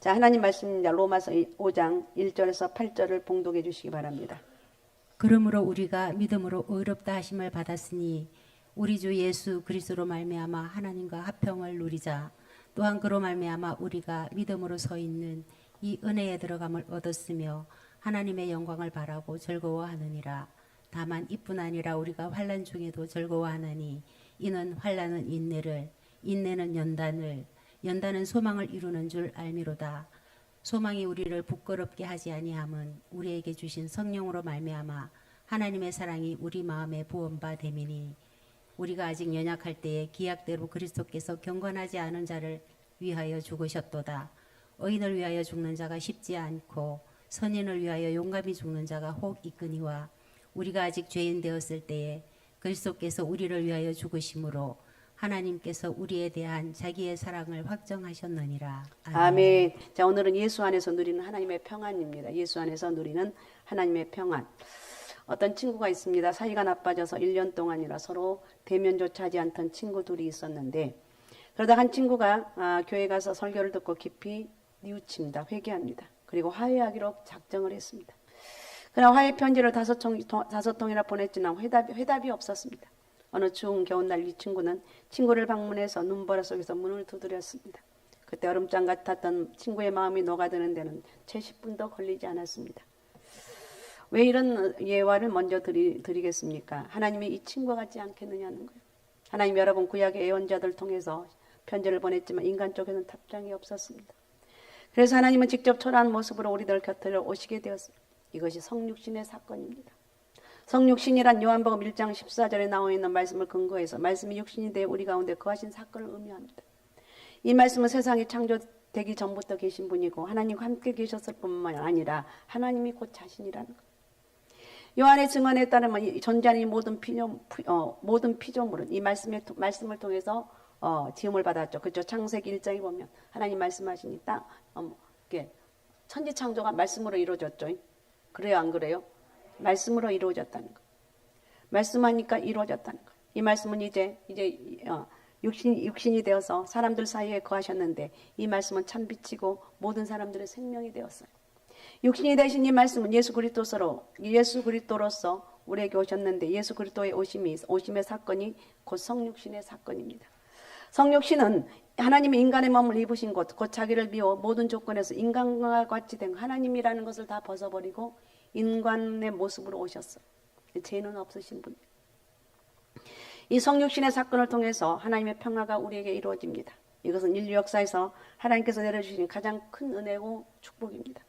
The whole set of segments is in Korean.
자, 하나님 말씀입니다. 로마서 5장 1절에서 8절을 봉독해 주시기 바랍니다. 그러므로 우리가 믿음으로 의롭다 하심을 받았으니 우리 주 예수 그리스도로 말미암아 하나님과 합평을 누리자 또한 그로 말미암아 우리가 믿음으로 서 있는 이 은혜에 들어감을 얻었으며 하나님의 영광을 바라고 즐거워하느니라 다만 이뿐 아니라 우리가 환난 중에도 즐거워하나니 이는 환난은 인내를 인내는 연단을 연단은 소망을 이루는 줄 알미로다 소망이 우리를 부끄럽게 하지 아니함은 우리에게 주신 성령으로 말미암아 하나님의 사랑이 우리 마음에 부은 바 됨이니 우리가 아직 연약할 때에 기약대로 그리스도께서 경건하지 않은 자를 위하여 죽으셨도다. 의인을 위하여 죽는 자가 쉽지 않고 선인을 위하여 용감히 죽는 자가 혹 있거니와 우리가 아직 죄인 되었을 때에 그리스도께서 우리를 위하여 죽으심으로 하나님께서 우리에 대한 자기의 사랑을 확정하셨느니라. 아멘. 자, 오늘은 예수 안에서 누리는 하나님의 평안입니다. 예수 안에서 누리는 하나님의 평안. 어떤 친구가 있습니다. 사이가 나빠져서 1년 동안이라 서로 대면조차 하지 않던 친구 둘이 있었는데 그러다 한 친구가 아, 교회 가서 설교를 듣고 깊이 뉘우칩니다. 회개합니다. 그리고 화해하기로 작정을 했습니다. 그러나 화해 편지를 다섯 통, 다섯 통이나 보냈지만 회답이, 회답이 없었습니다. 어느 추운 겨울날 이 친구는 친구를 방문해서 눈보라 속에서 문을 두드렸습니다. 그때 얼음장 같았던 친구의 마음이 녹아드는 데는 채 10분도 걸리지 않았습니다. 왜 이런 예화를 먼저 드리, 드리 겠습니까? 하나님이 이 친구와 같지 않겠느냐는 거예요. 하나님 여러분 구약의 예언자들 통해서 편지를 보냈지만 인간 쪽에는 답장이 없었습니다. 그래서 하나님은 직접 초라한 모습으로 우리들 곁을 오시게 되었습니다. 이것이 성육신의 사건입니다. 성육신이란 요한복음 1장 14절에 나와 있는 말씀을 근거해서 말씀이 육신이 되어 우리 가운데 거하신 사건을 의미합니다. 이 말씀은 세상이 창조되기 전부터 계신 분이고 하나님과 함께 계셨을 뿐만 아니라 하나님이 곧 자신이라는 것. 요한의 증언에 따르면 존재하는 모든 피조, 어, 모든 피조물은 이 말씀의, 말씀을 통해서 어, 지음을 받았죠. 그죠? 창세기 1장에 보면 하나님 말씀하시니 딱 어, 이게 천지 창조가 말씀으로 이루어졌죠. 그래요, 안 그래요? 말씀으로 이루어졌다는 거. 말씀하니까 이루어졌다는 거. 이 말씀은 이제 이제 어, 육신 육신이 되어서 사람들 사이에 거하셨는데 이 말씀은 참 빛이고 모든 사람들의 생명이 되었어요. 육신이 되신 이 말씀은 예수 그리스도로 예수 그리스도로서 우리에게 오셨는데 예수 그리스도의 오심이 오심의 사건이 곧 성육신의 사건입니다. 성육신은 하나님이 인간의 몸을 입으신 것, 곧 자기를 비워 모든 조건에서 인간과 같이 된 하나님이라는 것을 다 벗어버리고 인간의 모습으로 오셨어요. 죄는 없으신 분. 이 성육신의 사건을 통해서 하나님의 평화가 우리에게 이루어집니다. 이것은 인류 역사에서 하나님께서 내려주신 가장 큰 은혜고 축복입니다.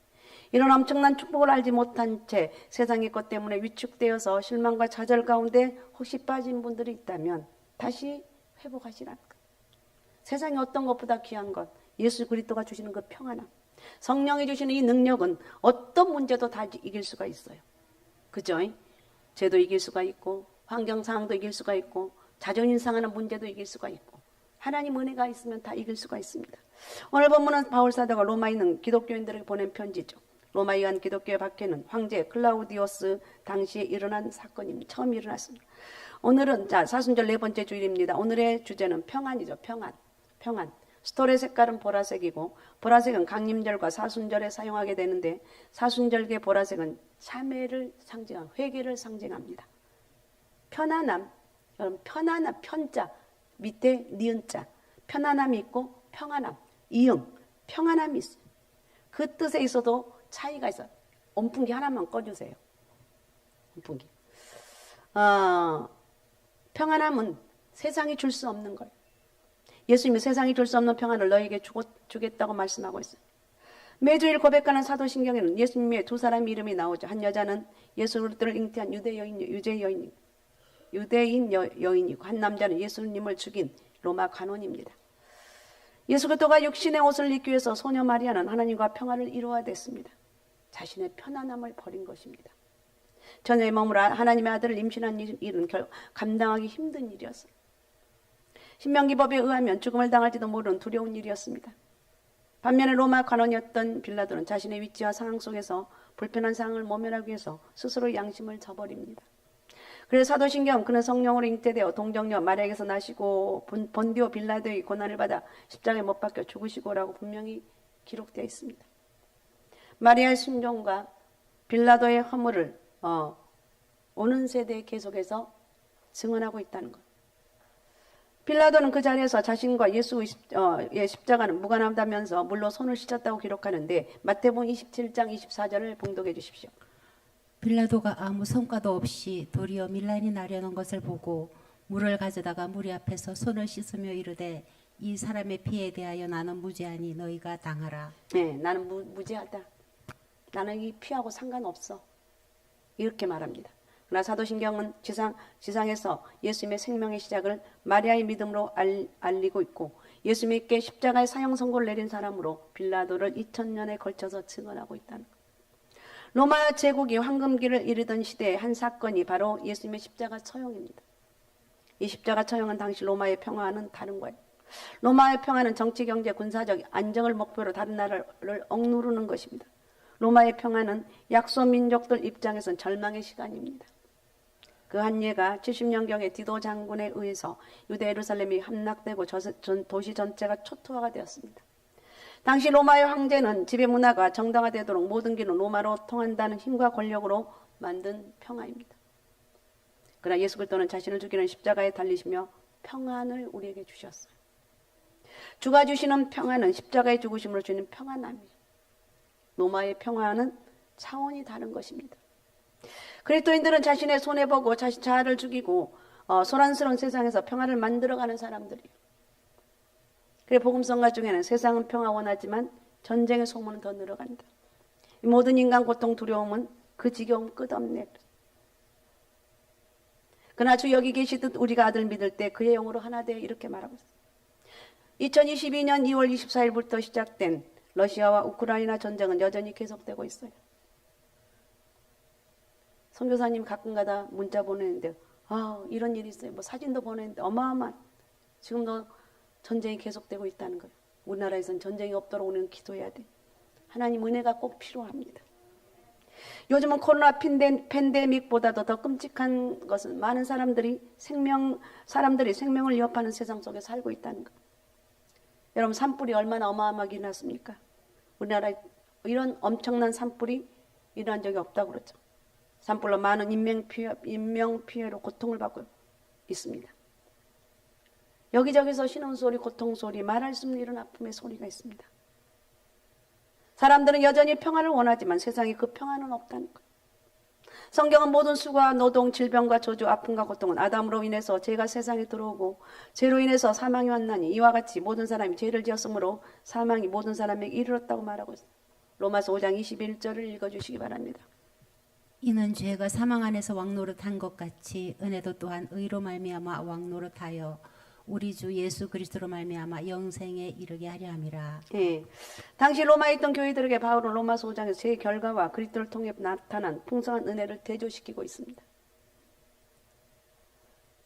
이런 엄청난 축복을 알지 못한 채 세상의 것 때문에 위축되어서 실망과 좌절 가운데 혹시 빠진 분들이 있다면 다시 회복하시라는 것. 세상에 어떤 것보다 귀한 것, 예수 그리스도가 주시는 그 평안함. 성령이 주시는 이 능력은 어떤 문제도 다 이길 수가 있어요. 그죠? 죄도 이길 수가 있고 환경 상황도 이길 수가 있고 자존심 상하는 문제도 이길 수가 있고 하나님 은혜가 있으면 다 이길 수가 있습니다. 오늘 본문은 바울 사도가 로마에 있는 기독교인들에게 보낸 편지죠. 로마에 간 기독교의 밖에는 황제 클라우디오스 당시에 일어난 사건입니다. 처음 일어났습니다. 오늘은 자 사순절 네 번째 주일입니다. 오늘의 주제는 평안이죠. 평안, 평안. 스토레 색깔은 보라색이고 보라색은 강림절과 사순절에 사용하게 되는데 사순절의 보라색은 참회를 상징한 회개를 상징합니다. 편안함, 여러분 편안함 편자 밑에 니은자 편안함이 있고 평안함 이응 평안함이 있어요. 그 뜻에 있어도 차이가 있어요. 온풍기 하나만 꺼주세요. 온풍기. 어, 평안함은 세상이 줄 수 없는 거예요. 예수님이 세상이 줄 수 없는 평안을 너에게 주겠다고 말씀하고 있어요. 매주일 고백하는 사도신경에는 예수님의 두 사람 이름이 나오죠. 한 여자는 예수 그리스도를 잉태한 유대 여인, 유대 여인, 유대인 여, 여인이고 한 남자는 예수님을 죽인 로마 관원입니다. 예수 그리스도가 육신의 옷을 입기 위해서 소녀 마리아는 하나님과 평화를 이루어야 됐습니다. 자신의 편안함을 버린 것입니다. 전의 몸으로 하나님의 아들을 임신한 일은 결 감당하기 힘든 일이었어요. 신명기법에 의하면 죽음을 당할지도 모르는 두려운 일이었습니다. 반면에 로마 관원이었던 빌라도는 자신의 위치와 상황 속에서 불편한 상황을 모면하기 위해서 스스로 양심을 저버립니다. 그래서 사도신경 그는 성령으로 잉태되어 동정녀 마리아에게서 나시고 본디오 빌라도의 고난을 받아 십자가에 못 박혀 죽으시고라고 분명히 기록되어 있습니다. 마리아의 순종과 빌라도의 허물을 어, 오는 세대에 계속해서 증언하고 있다는 것. 빌라도는 그 자리에서 자신과 예수의 십- 어, 의 십자가는 무관하다면서 물로 손을 씻었다고 기록하는데 마태복음 27장 24절을 봉독해 주십시오. 빌라도가 아무 성과도 없이 도리어 밀란이 나려는 것을 보고 물을 가져다가 무리 앞에서 손을 씻으며 이르되 이 사람의 피에 대하여 나는 무죄하니 너희가 당하라. 네, 나는 무, 무죄하다. 나는 이 피하고 상관없어. 이렇게 말합니다. 그러나 사도신경은 지상, 지상에서 예수님의 생명의 시작을 마리아의 믿음으로 알, 알리고 있고 예수님께 십자가의 사형 선고를 내린 사람으로 빌라도를 2000년에 걸쳐서 증언하고 있다는 것. 로마 제국이 황금기를 이르던 시대의 한 사건이 바로 예수님의 십자가 처형입니다. 이 십자가 처형은 당시 로마의 평화와는 다른 거예요. 로마의 평화는 정치, 경제, 군사적 안정을 목표로 다른 나라를 억누르는 것입니다. 로마의 평화는 약소 민족들 입장에선 절망의 시간입니다. 그 한 예가 70년경에 디도 장군에 의해서 유대 예루살렘이 함락되고 도시 전체가 초토화가 되었습니다. 당시 로마의 황제는 지배 문화가 정당화되도록 모든 길은 로마로 통한다는 힘과 권력으로 만든 평화입니다. 그러나 예수 그리스도는 자신을 죽이는 십자가에 달리시며 평안을 우리에게 주셨어요. 주가 주시는 평안은 십자가의 죽으심으로 주는 평안함이에요. 로마의 평화는 차원이 다른 것입니다. 그리스도인들은 자신의 손해 보고 자신 자아를 죽이고 어, 소란스러운 세상에서 평화를 만들어가는 사람들이에요. 그래 복음성가 중에는 세상은 평화 원하지만 전쟁의 소문은 더 늘어간다. 이 모든 인간 고통 두려움은 그 지겨움 끝없네. 그러나 주 여기 계시듯 우리가 아들 믿을 때 그의 영으로 하나 되어 이렇게 말하고 있어요. 2022년 2월 24일부터 시작된 러시아와 우크라이나 전쟁은 여전히 계속되고 있어요. 선교사님 가끔가다 문자 보내는데 아 이런 일이 있어요. 뭐 사진도 보내는데 어마어마한 지금도 전쟁이 계속되고 있다는 거예요. 우리나라에선 전쟁이 없도록 우리는 기도해야 돼. 하나님 은혜가 꼭 필요합니다. 요즘은 코로나 팬데, 팬데믹보다도 더 끔찍한 것은 많은 사람들이 생명 사람들이 생명을 위협하는 세상 속에 살고 있다는 것. 여러분 산불이 얼마나 어마어마하게 일어났습니까? 우리나라에 이런 엄청난 산불이 일어난 적이 없다고 그러죠. 산불로 많은 인명 피해, 인명 피해로 고통을 받고 있습니다. 여기저기서 신음 소리, 고통 소리, 말할 수 없는 이런 아픔의 소리가 있습니다. 사람들은 여전히 평화를 원하지만 세상에 그 평화는 없다는 것. 성경은 모든 수고와 노동, 질병과 저주, 아픔과 고통은 아담으로 인해서 죄가 세상에 들어오고 죄로 인해서 사망이 왔나니 이와 같이 모든 사람이 죄를 지었으므로 사망이 모든 사람에게 이르렀다고 말하고 있습니다. 로마서 5장 21절을 읽어주시기 바랍니다. 이는 죄가 사망 안에서 왕노릇한 것 같이 은혜도 또한 의로 말미암아 왕노릇하여 우리 주 예수 그리스도로 말미암아 영생에 이르게 하려 함이라. 예. 당시 로마에 있던 교회들에게 바울은 로마서 5장에서 제 결과와 그리스도를 통해 나타난 풍성한 은혜를 대조시키고 있습니다.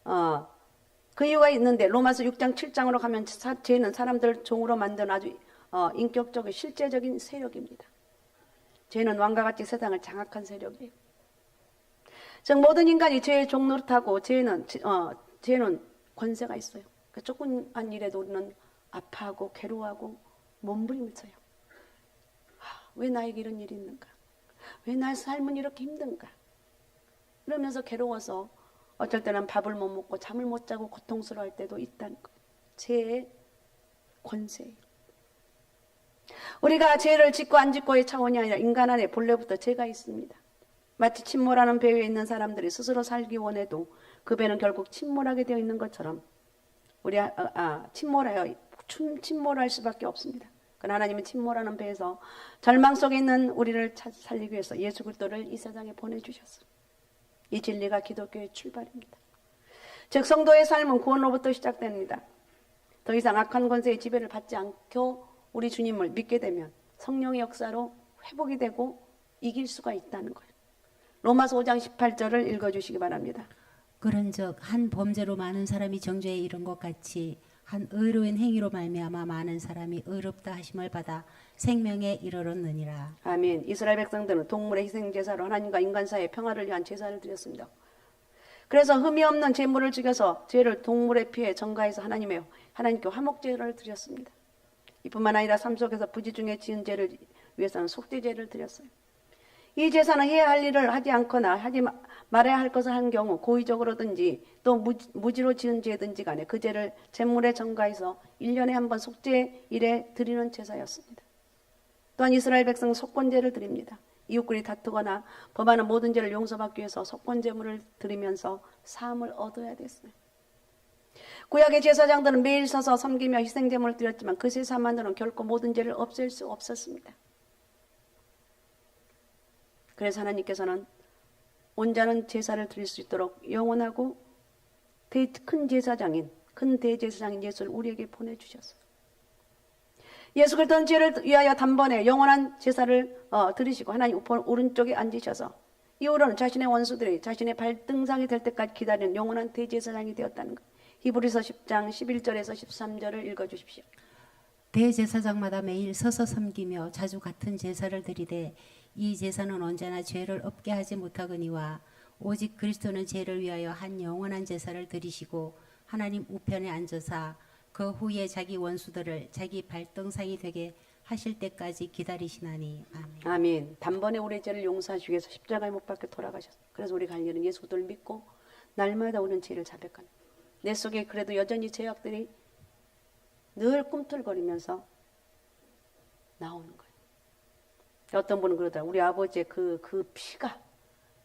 어, 그 이유가 있는데 로마서 6장 7장으로 가면 사, 죄는 사람들을 종으로 만든 아주 어, 인격적인 실제적인 세력입니다. 죄는 왕과 같이 세상을 장악한 세력이에요. 즉 모든 인간이 죄의 종노릇하고 죄는 어, 죄는 권세가 있어요. 그 조금만 일에도 우리는 아파하고 괴로워하고 몸부림쳐요. 아, 왜 나에게 이런 일이 있는가? 왜 나의 삶은 이렇게 힘든가? 그러면서 괴로워서 어쩔 때는 밥을 못 먹고 잠을 못 자고 고통스러워할 때도 있다는 것. 죄의 권세예요. 우리가 죄를 짓고 안 짓고의 차원이 아니라 인간 안에 본래부터 죄가 있습니다. 마치 침몰하는 배 위에 있는 사람들이 스스로 살기 원해도 그 배는 결국 침몰하게 되어 있는 것처럼 우리 아, 아 침몰하여 춤 침몰할 수밖에 없습니다. 그러나 하나님은 침몰하는 배에서 절망 속에 있는 우리를 찾- 살리기 위해서 예수 그리스도를 이 세상에 보내주셨어요. 이 진리가 기독교의 출발입니다. 즉 성도의 삶은 구원로부터 시작됩니다. 더 이상 악한 권세의 지배를 받지 않고 우리 주님을 믿게 되면 성령의 역사로 회복이 되고 이길 수가 있다는 거예요. 로마서 5장 18절을 읽어주시기 바랍니다. 그런즉 한 범죄로 많은 사람이 정죄에 이른 것 같이 한 의로운 행위로 말미암아 많은 사람이 의롭다 하심을 받아 생명에 이르렀느니라. 아멘. 이스라엘 백성들은 동물의 희생 제사로 하나님과 인간 사이의 평화를 위한 제사를 드렸습니다. 그래서 흠이 없는 제물을 죽여서 죄를 동물의 피에 전가해서 하나님의 하나님께 화목제를 드렸습니다. 이뿐만 아니라 삶 속에서 부지 중에 지은 죄를 위해서는 속죄제를 드렸어요. 이 제사는 해야 할 일을 하지 않거나 하지 마- 말아야 할 것을 한 경우 고의적으로든지 또 무지- 무지로 지은 죄든지 간에 그 죄를 제물에 전가해서 1년에 한 번 속죄 일에 드리는 제사였습니다. 또한 이스라엘 백성 속건제를 드립니다. 이웃끼리 다투거나 범하는 모든 죄를 용서받기 위해서 속건제물을 드리면서 사함을 얻어야 됐어요. 구약의 제사장들은 매일 서서 섬기며 희생제물을 드렸지만 그 제사만으로는 결코 모든 죄를 없앨 수 없었습니다. 그래서 하나님께서는 온전한 제사를 드릴 수 있도록 영원하고 대- 큰 제사장인 큰 대제사장인 예수를 우리에게 보내주셨어요. 예수 그리스도는 죄를 위하여 단번에 영원한 제사를 어, 드리시고 하나님 오른쪽에 앉으셔서 이후로는 자신의 원수들이 자신의 발등상이 될 때까지 기다리는 영원한 대제사장이 되었다는 것. 히브리서 10장 11절에서 13절을 읽어주십시오. 대제사장마다 매일 서서 섬기며 자주 같은 제사를 드리되 이 제사는 언제나 죄를 없게 하지 못하거니와 오직 그리스도는 죄를 위하여 한 영원한 제사를 드리시고 하나님 우편에 앉으사 그 후에 자기 원수들을 자기 발등상이 되게 하실 때까지 기다리시나니 아멘. 아멘. 단번에 우리의 죄를 용서하시기 위해서 십자가에 못 박혀 돌아가셨어요. 그래서 우리가 할 일은 예수 그리스도를 믿고 날마다 우리는 죄를 자백하는. 내 속에 그래도 여전히 죄악들이 늘 꿈틀거리면서 나오는 거예요. 어떤 분은 그러더라. 우리 아버지의 그, 그 피가,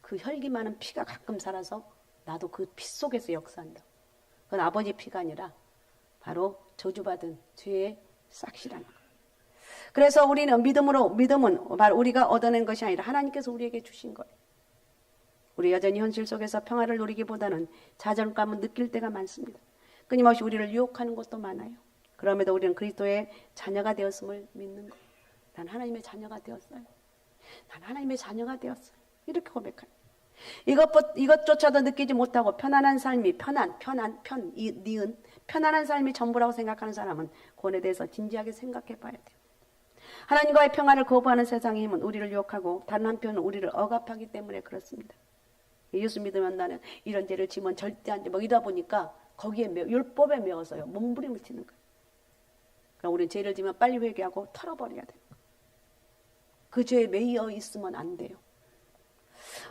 그 혈기 많은 피가 가끔 살아서 나도 그 피 속에서 역사한다. 그건 아버지 피가 아니라 바로 저주받은 죄의 싹시라는 거예요. 그래서 우리는 믿음으로 믿음은 바로 우리가 얻어낸 것이 아니라 하나님께서 우리에게 주신 거예요. 우리 여전히 현실 속에서 평화를 누리기보다는 좌절감을 느낄 때가 많습니다. 끊임없이 우리를 유혹하는 것도 많아요. 그럼에도 우리는 그리스도의 자녀가 되었음을 믿는 거예요. 난 하나님의 자녀가 되었어요. 난 하나님의 자녀가 되었어요. 이렇게 고백하는 이것 이것조차도 느끼지 못하고 편안한 삶이 편안 편안 편 이, 니은 편안한 삶이 전부라고 생각하는 사람은 그에 대해서 진지하게 생각해 봐야 돼요. 하나님과의 평화를 거부하는 세상의 힘은 우리를 유혹하고 다른 한편은 우리를 억압하기 때문에 그렇습니다. 예수 믿으면 나는 이런 죄를 지면 절대 안 돼. 뭐 이러다 보니까 거기에 매, 율법에 매어서요. 몸부림을 치는 거예요. 그럼 우리는 죄를 지면 빨리 회개하고 털어버려야 돼요. 그 죄에 매여 있으면 안 돼요.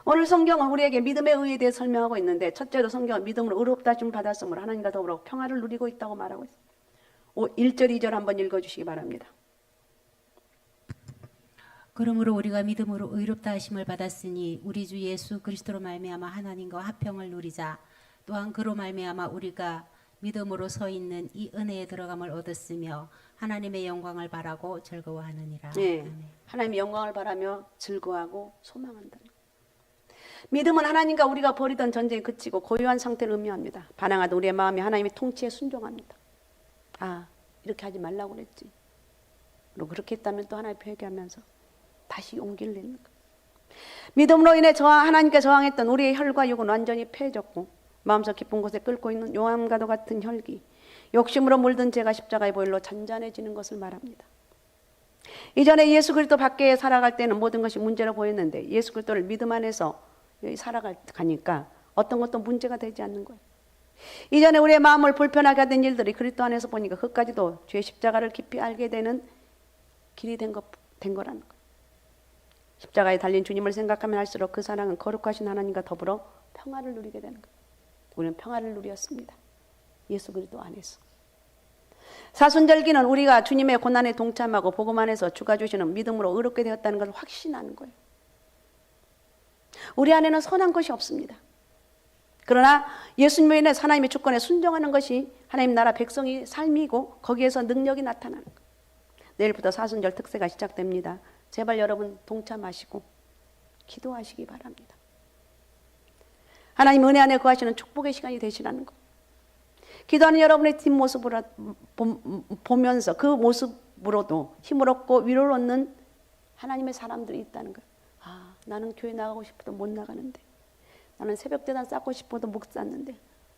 오늘 성경은 우리에게 믿음의 의에 대해 설명하고 있는데 첫째로 성경은 믿음으로 의롭다 하심을 받았으므로 하나님과 더불어 평화를 누리고 있다고 말하고 있습니다. 1절 2절 한번 읽어 주시기 바랍니다. 그러므로 우리가 믿음으로 의롭다 하심을 받았으니 우리 주 예수 그리스도로 말미암아 하나님과 화평을 누리자 또한 그로 말미암아 우리가 믿음으로 서 있는 이 은혜에 들어감을 얻었으며 하나님의 영광을 바라고 즐거워하느니라. 예, 아멘. 하나님의 영광을 바라며 즐거워하고 소망한다. 믿음은 하나님과 우리가 벌이던 전쟁이 그치고 고요한 상태를 의미합니다. 반항하던 우리의 마음이 하나님의 통치에 순종합니다. 아, 이렇게 하지 말라고 그랬지. 그리고 그렇게 했다면 또 하나님 회개하면서 다시 용기를 내는 거. 믿음으로 인해 저항 하나님께 저항했던 우리의 혈과 육은 완전히 패해졌고 마음속 깊은 곳에 끓고 있는 용암과도 같은 혈기, 욕심으로 물든 죄가 십자가의 보일로 잔잔해지는 것을 말합니다. 이전에 예수 그리스도 밖에 살아갈 때는 모든 것이 문제로 보였는데 예수 그리스도를 믿음 안에서 살아가니까 어떤 것도 문제가 되지 않는 거예요. 이전에 우리의 마음을 불편하게 하던 일들이 그리스도 안에서 보니까 그까지도 죄 십자가를 깊이 알게 되는 길이 된, 것, 된 거라는 거예요. 십자가에 달린 주님을 생각하면 할수록 그 사랑은 거룩하신 하나님과 더불어 평화를 누리게 되는 거예요. 우리는 평화를 누렸습니다. 예수 그리스도 안에서. 사순절기는 우리가 주님의 고난에 동참하고 복음 안에서 주가 주시는 믿음으로 의롭게 되었다는 것을 확신하는 거예요. 우리 안에는 선한 것이 없습니다. 그러나 예수님에 인해 하나님의 주권에 순종하는 것이 하나님 나라 백성의 삶이고 거기에서 능력이 나타나는 거예요. 내일부터 사순절 특세가 시작됩니다. 제발 여러분 동참하시고 기도하시기 바랍니다. 하나님 은혜 안에 거하시는 축복의 시간이 되시라는 거. 기도하는 여러분의 뒷모습을 보면서 그 모습으로도 힘을 얻고 위로를 얻는 하나님의 사람들이 있다는 거예요. 아, 나는 교회 나가고 싶어도 못 나가는데. 나는 새벽 대단 쌓고 싶어도 못 쌓는데.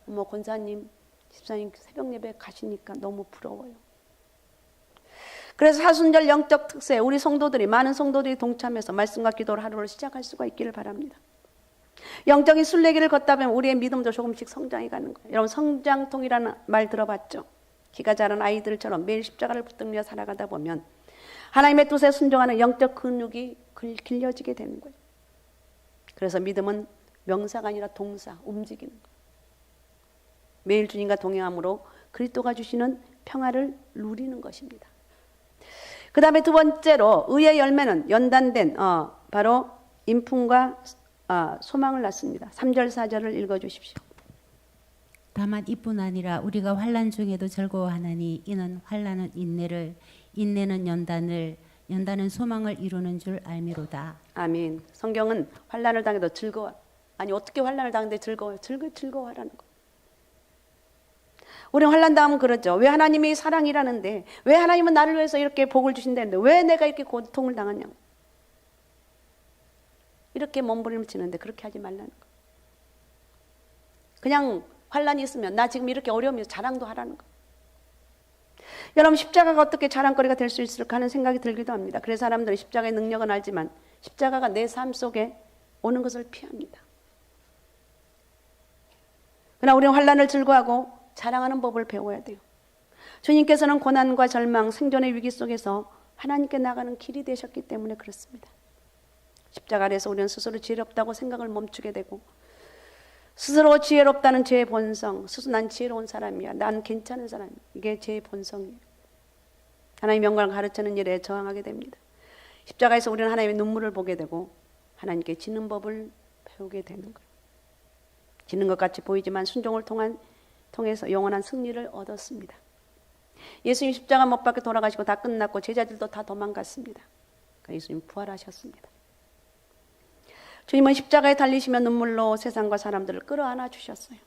어머, 권사님, 집사님 새벽 예배 가시니까 너무 부러워요. 그래서 사순절 영적 특세, 우리 성도들이, 많은 성도들이 동참해서 말씀과 기도를 하루를 시작할 수가 있기를 바랍니다. 영적인 순례기를 걷다 보면 우리의 믿음도 조금씩 성장해 가는 거예요. 여러분 성장통이라는 말 들어봤죠? 키가 자란 아이들처럼 매일 십자가를 붙들며 살아가다 보면 하나님의 뜻에 순종하는 영적 근육이 글- 길려지게 되는 거예요. 그래서 믿음은 명사가 아니라 동사, 움직이는. 매일 주님과 동행함으로 그리스도가 주시는 평화를 누리는 것입니다. 그 다음에 두 번째로 의의 열매는 연단된 어, 바로 인품과 어, 소망을 낳습니다. 3절 4절을 읽어 주십시오. 다만 이뿐 아니라 우리가 환란 중에도 즐거워하나니 이는 환란은 인내를 인내는 연단을 연단은 소망을 이루는 줄 알미로다. 아멘. 성경은 환란을 당해도 즐거워. 아니 어떻게 환란을 당하는데 즐거워요? 즐거 즐거워하라는 거. 우리 환란 당하면 그러죠. 왜 하나님이 사랑이라는데 왜 하나님은 나를 위해서 이렇게 복을 주신다는데 왜 내가 이렇게 고통을 당하냐고. 이렇게 몸부림치는데 그렇게 하지 말라는 거. 그냥 환란이 있으면 나 지금 이렇게 어려우면 자랑도 하라는 거. 여러분 십자가가 어떻게 자랑거리가 될 수 있을까 하는 생각이 들기도 합니다. 그래서 사람들은 십자가의 능력은 알지만 십자가가 내 삶 속에 오는 것을 피합니다. 그러나 우리는 환란을 즐거워하고 자랑하는 법을 배워야 돼요. 주님께서는 고난과 절망, 생존의 위기 속에서 하나님께 나가는 길이 되셨기 때문에 그렇습니다. 십자가 아래서 우리는 스스로 지혜롭다고 생각을 멈추게 되고 스스로 지혜롭다는 제 본성, 스스로 난 지혜로운 사람이야. 난 괜찮은 사람이야. 이게 제 본성이에요. 하나님의 영광을 가르치는 일에 저항하게 됩니다. 십자가에서 우리는 하나님의 눈물을 보게 되고 하나님께 지는 법을 배우게 되는 거예요. 지는 것 같이 보이지만 순종을 통한 통해서 영원한 승리를 얻었습니다. 예수님 십자가 못 박혀 돌아가시고 다 끝났고 제자들도 다 도망갔습니다. 그러니까 예수님 부활하셨습니다. 주님은 십자가에 달리시며 눈물로 세상과 사람들을 끌어안아 주셨어요.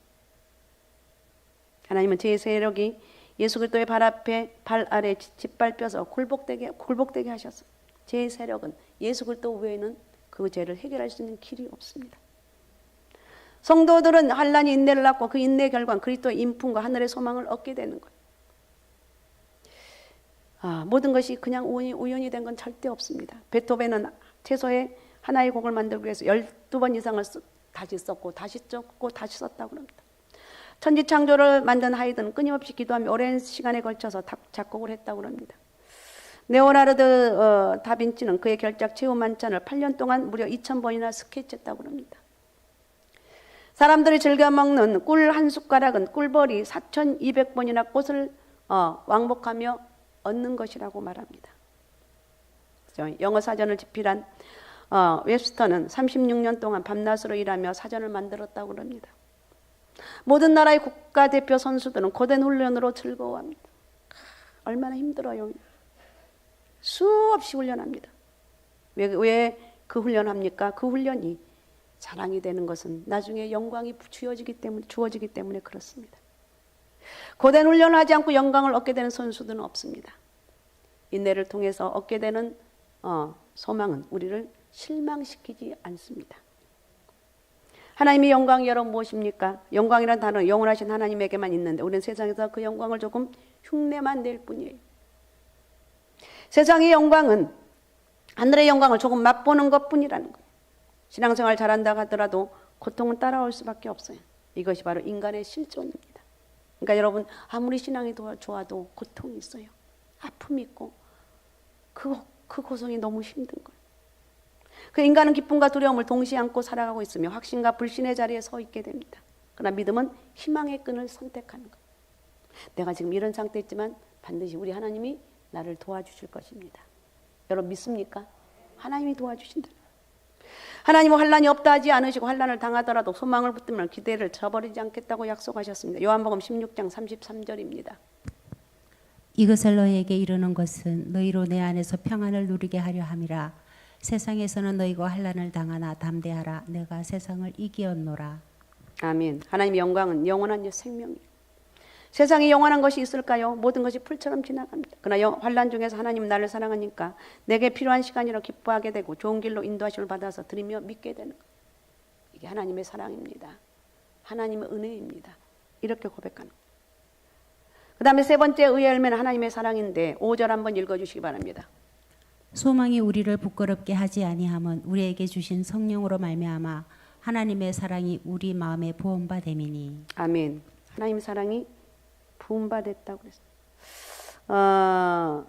하나님은 제 세력이 예수 그리스도의 발 앞에 발 아래 짓밟혀서 굴복되게 굴복되게 하셨어요. 제 세력은 예수 그리스도 외에는 그 죄를 해결할 수 있는 길이 없습니다. 성도들은 환란이 인내를 낳고 그 인내 결과 그리스도의 인품과 하늘의 소망을 얻게 되는 거예요. 아, 모든 것이 그냥 우연히, 우연히 된 건 절대 없습니다. 베토벤은 최소의 하나의 곡을 만들기 위해서 12번 이상을 쓰, 다시 썼고 다시 썼고 다시 썼다고 합니다. 천지 창조를 만든 하이드는 끊임없이 기도하며 오랜 시간에 걸쳐서 다- 작곡을 했다고 합니다. 네오나르드 어, 다빈치는 그의 결작 최후 만찬을 8년 동안 무려 2,000번이나 스케치했다고 합니다. 사람들이 즐겨 먹는 꿀 한 숟가락은 꿀벌이 4,200번이나 꽃을 어, 왕복하며 얻는 것이라고 말합니다. 영어 사전을 집필한 어, 웹스터는 36년 동안 밤낮으로 일하며 사전을 만들었다고 합니다. 모든 나라의 국가대표 선수들은 고된 훈련으로 즐거워합니다. 얼마나 힘들어요. 수없이 훈련합니다. 왜, 왜 그 훈련합니까? 그 훈련이 자랑이 되는 것은 나중에 영광이 주어지기 때문에, 주어지기 때문에 그렇습니다. 고된 훈련을 하지 않고 영광을 얻게 되는 선수들은 없습니다. 인내를 통해서 얻게 되는 어, 소망은 우리를 실망시키지 않습니다. 하나님의 영광이 여러분 무엇입니까? 영광이라는 단어는 영원하신 하나님에게만 있는데 우리는 세상에서 그 영광을 조금 흉내만 낼 뿐이에요. 세상의 영광은 하늘의 영광을 조금 맛보는 것뿐이라는 거예요. 신앙생활 잘한다 하더라도 고통은 따라올 수밖에 없어요. 이것이 바로 인간의 실존입니다. 그러니까 여러분 아무리 신앙이 더 좋아도 고통이 있어요. 아픔이 있고 그, 그 고통이 너무 힘든 거예요. 그 인간은 기쁨과 두려움을 동시에 안고 살아가고 있으며 확신과 불신의 자리에 서 있게 됩니다. 그러나 믿음은 희망의 끈을 선택하는 거예요. 내가 지금 이런 상태에 있지만 반드시 우리 하나님이 나를 도와주실 것입니다. 여러분 믿습니까? 하나님이 도와주신다. 하나님은 환란이 없다 하지 않으시고 환란을 당하더라도 소망을 붙들면 기대를 저버리지 않겠다고 약속하셨습니다. 요한복음 16장 33절입니다. 이것을 너희에게 이르는 것은 너희로 내 안에서 평안을 누리게 하려 함이라. 세상에서는 너희가 환란을 당하나 담대하라. 내가 세상을 이기었노라. 아멘. 하나님의 영광은 영원한 생명이에요. 세상에 영원한 것이 있을까요? 모든 것이 풀처럼 지나갑니다. 그러나 영- 환란 중에서 하나님 나를 사랑하니까 내게 필요한 시간이라 기뻐하게 되고 좋은 길로 인도하심을 받아서 드리며 믿게 되는 것. 이게 하나님의 사랑입니다. 하나님의 은혜입니다. 이렇게 고백하는 것. 그 다음에 세 번째 의의 열매는 하나님의 사랑인데 5절 한번 읽어주시기 바랍니다. 소망이 우리를 부끄럽게 하지 아니함은 우리에게 주신 성령으로 말미암아 하나님의 사랑이 우리 마음에 부음바 됨이니 아멘. 하나님 사랑이 부음받았다고 그랬어요. 어,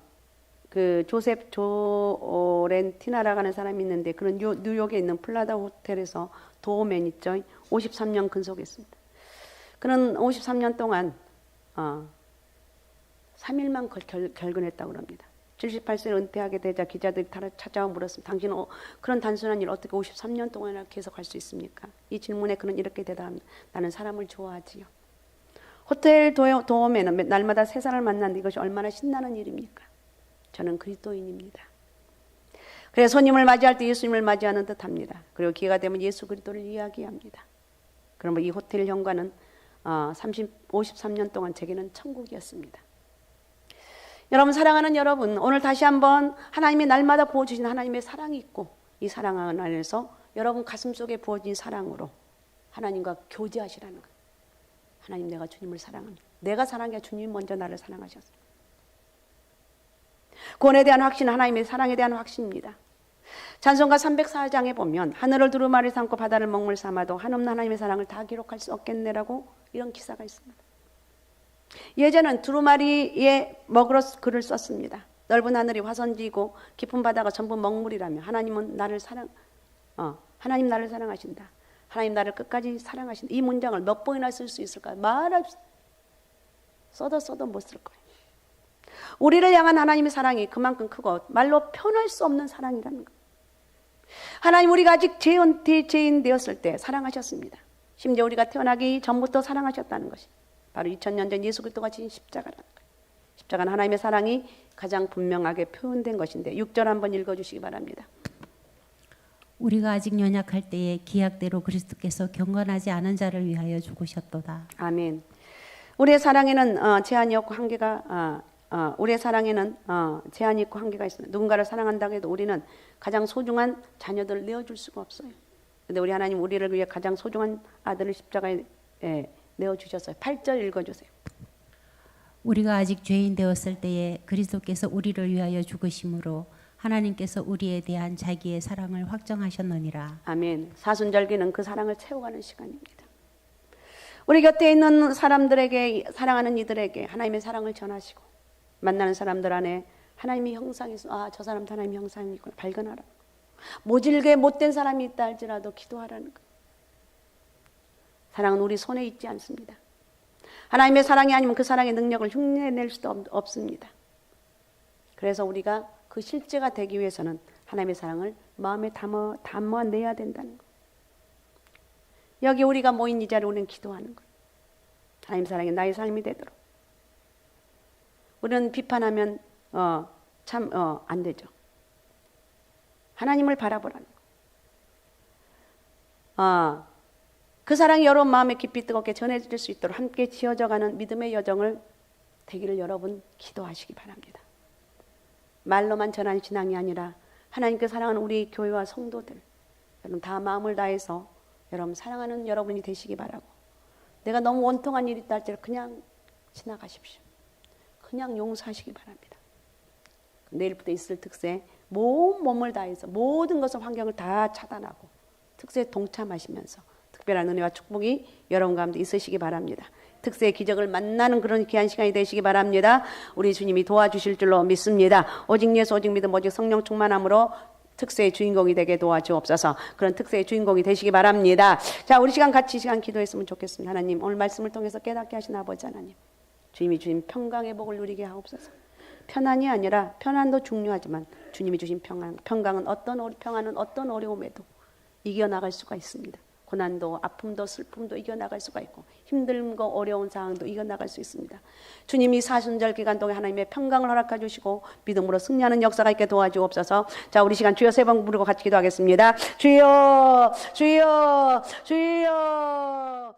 그 조셉 조렌티나라고 하는 사람이 있는데 그런 뉴- 뉴욕에 있는 플라다 호텔에서 도어맨 있죠. 53년 근속했습니다. 그는 53년 동안 어, 3일만 걸, 결, 결근했다고 합니다. 78세를 은퇴하게 되자 기자들이 다 찾아와 물었습니다. 당신은 어, 그런 단순한 일 어떻게 53년 동안이나 계속할 수 있습니까? 이 질문에 그는 이렇게 대답합니다. 나는 사람을 좋아하지요. 호텔 매- 날마다 새 사람을 만나는데 이것이 얼마나 신나는 일입니까? 저는 그리스도인입니다. 그래서 손님을 맞이할 때 예수님을 맞이하는 듯합니다. 그리고 기회가 되면 예수 그리스도를 이야기합니다. 그러면 이 호텔 현관은 어, 30, 53년 동안 제게는 천국이었습니다. 여러분 사랑하는 여러분 오늘 다시 한번 하나님이 날마다 부어주신 하나님의 사랑이 있고 이 사랑 안에서 여러분 가슴 속에 부어진 사랑으로 하나님과 교제하시라는 거예요. 하나님 내가 주님을 사랑합니다. 내가 사랑해 주님 먼저 나를 사랑하셨어요. 구원에 대한 확신 하나님의 사랑에 대한 확신입니다. 찬송가 304장에 보면 하늘을 두루마리 삼고 바다를 먹물 삼아도 한없는 하나님의 사랑을 다 기록할 수 없겠네라고 이런 기사가 있습니다. 예전은 두루마리에 먹으러 글을 썼습니다. 넓은 하늘이 화선지고 깊은 바다가 전부 먹물이라며 하나님은 나를 사랑, 어, 하나님 나를 사랑하신다. 하나님 나를 끝까지 사랑하신다. 이 문장을 몇 번이나 쓸 수 있을까요? 수- 써도 써도 못 쓸 거예요. 우리를 향한 하나님의 사랑이 그만큼 크고 말로 표현할 수 없는 사랑이라는 것. 하나님 우리가 아직 죄인, 되었을 때 사랑하셨습니다. 심지어 우리가 태어나기 전부터 사랑하셨다는 것이 바로 2000년 전 예수 그리스도가 지신 십자가라는 거예요. 십자가는 하나님의 사랑이 가장 분명하게 표현된 것인데 6절 한번 읽어 주시기 바랍니다. 우리가 아직 연약할 때에 기약대로 그리스도께서 경건하지 않은 자를 위하여 죽으셨도다. 아멘. 우리의 사랑에는 어, 제한이 없고 한계가 어, 어, 우리의 사랑에는 어, 제한이 있고 한계가 있습니다. 누군가를 사랑한다고 해도 우리는 가장 소중한 자녀들을 내어줄 수가 없어요. 근데 우리 하나님 우리를 위해 가장 소중한 아들을 십자가에 예, 내어 주셨어요. 8절 읽어 주세요. 우리가 아직 죄인 되었을 때에 그리스도께서 우리를 위하여 죽으심으로 하나님께서 우리에 대한 자기의 사랑을 확정하셨느니라. 아멘. 사순절기는 그 사랑을 채워가는 시간입니다. 우리 곁에 있는 사람들에게 사랑하는 이들에게 하나님의 사랑을 전하시고 만나는 사람들 안에 하나님의 형상이 있어. 아, 저 사람도 하나님의 형상이 있구나. 발견하라. 모질게 못된 사람이 있다 할지라도 기도하라는 것. 사랑은 우리 손에 있지 않습니다. 하나님의 사랑이 아니면 그 사랑의 능력을 흉내낼 수도 없- 없습니다. 그래서 우리가 그 실제가 되기 위해서는 하나님의 사랑을 마음에 담아, 담아내야 된다는 것. 여기 우리가 모인 이 자리에 우리는 기도하는 것. 하나님 사랑이 나의 삶이 되도록. 우리는 비판하면 어, 참 어, 안 되죠. 하나님을 바라보라는 것. 어, 그 사랑이 여러분 마음에 깊이 뜨겁게 전해질 수 있도록 함께 지어져가는 믿음의 여정을 되기를 여러분 기도하시기 바랍니다. 말로만 전하는 신앙이 아니라 하나님께 사랑하는 우리 교회와 성도들 여러분 다 마음을 다해서 여러분 사랑하는 여러분이 되시기 바라고 내가 너무 원통한 일이 있다 할지라도 그냥 지나가십시오. 그냥 용서하시기 바랍니다. 내일부터 있을 특세 몸 몸을 다해서 모든 것을 환경을 다 차단하고 특세에 동참하시면서 특별한 은혜와 축복이 여러분 가운데 있으시기 바랍니다. 특세의 기적을 만나는 그런 귀한 시간이 되시기 바랍니다. 우리 주님이 도와주실 줄로 믿습니다. 오직 예수, 오직 믿음, 오직 성령 충만함으로 특세의 주인공이 되게 도와주옵소서. 그런 특세의 주인공이 되시기 바랍니다. 자, 우리 시간 같이 시간 기도했으면 좋겠습니다. 하나님, 오늘 말씀을 통해서 깨닫게 하신 아버지 하나님. 주님이 주신 평강의 복을 누리게 하옵소서. 편안이 아니라 편안도 중요하지만 주님이 주신 평안, 평강은 어떤 어리, 평안은 어떤 어려움에도 이겨나갈 수가 있습니다. 고난도 아픔도 슬픔도 이겨나갈 수가 있고 힘들고 어려운 상황도 이겨나갈 수 있습니다. 주님이 사순절 기간 동안 하나님의 평강을 허락해 주시고 믿음으로 승리하는 역사가 있게 도와주옵소서. 자, 우리 시간 주여 세번 부르고 같이 기도하겠습니다. 주여, 주여, 주여.